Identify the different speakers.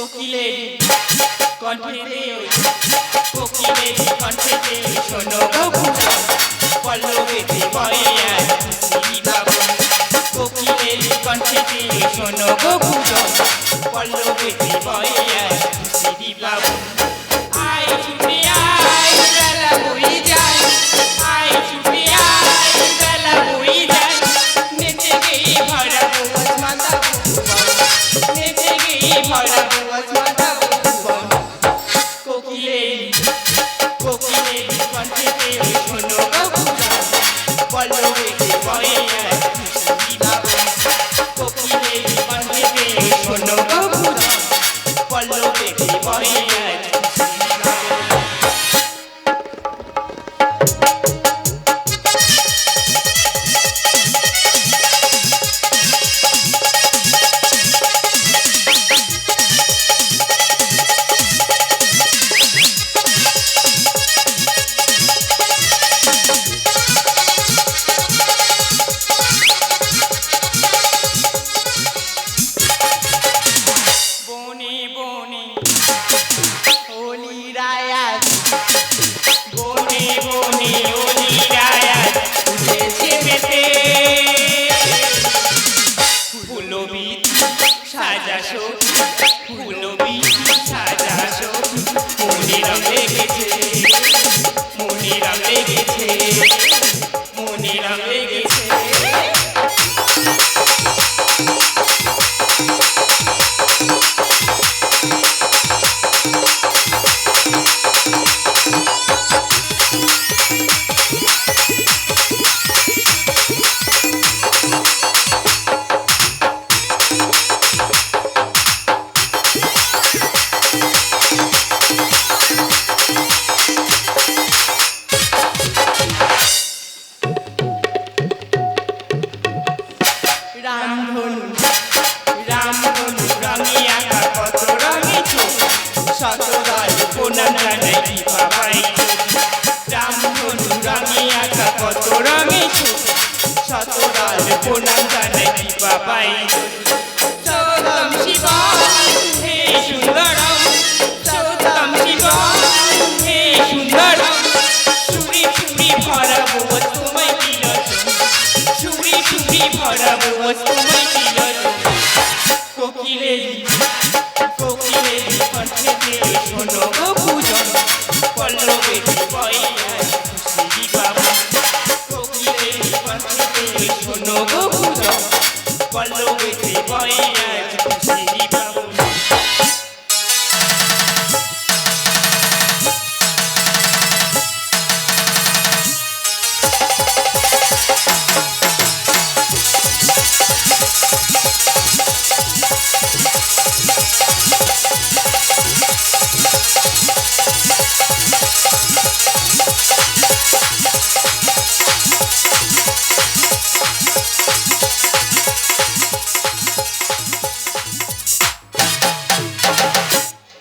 Speaker 1: কোকিলের কণ্ঠেতে ওই কোকিলের কণ্ঠেতে শোনো। পল্লবেতে বয়ে আর খুশি বাবন কোকিলের কণ্ঠেতে শোনো। গোপুজন পল্লবেতে বয়ে ভয়ে Ninguém রামধনু রামধনু রঙিয়া কত রঙিছো শত রায় পুনর নেই বাবাই রামধনু রঙিয়া কত রঙিছো শত রায় বাবাই Follow with the boy, I just see the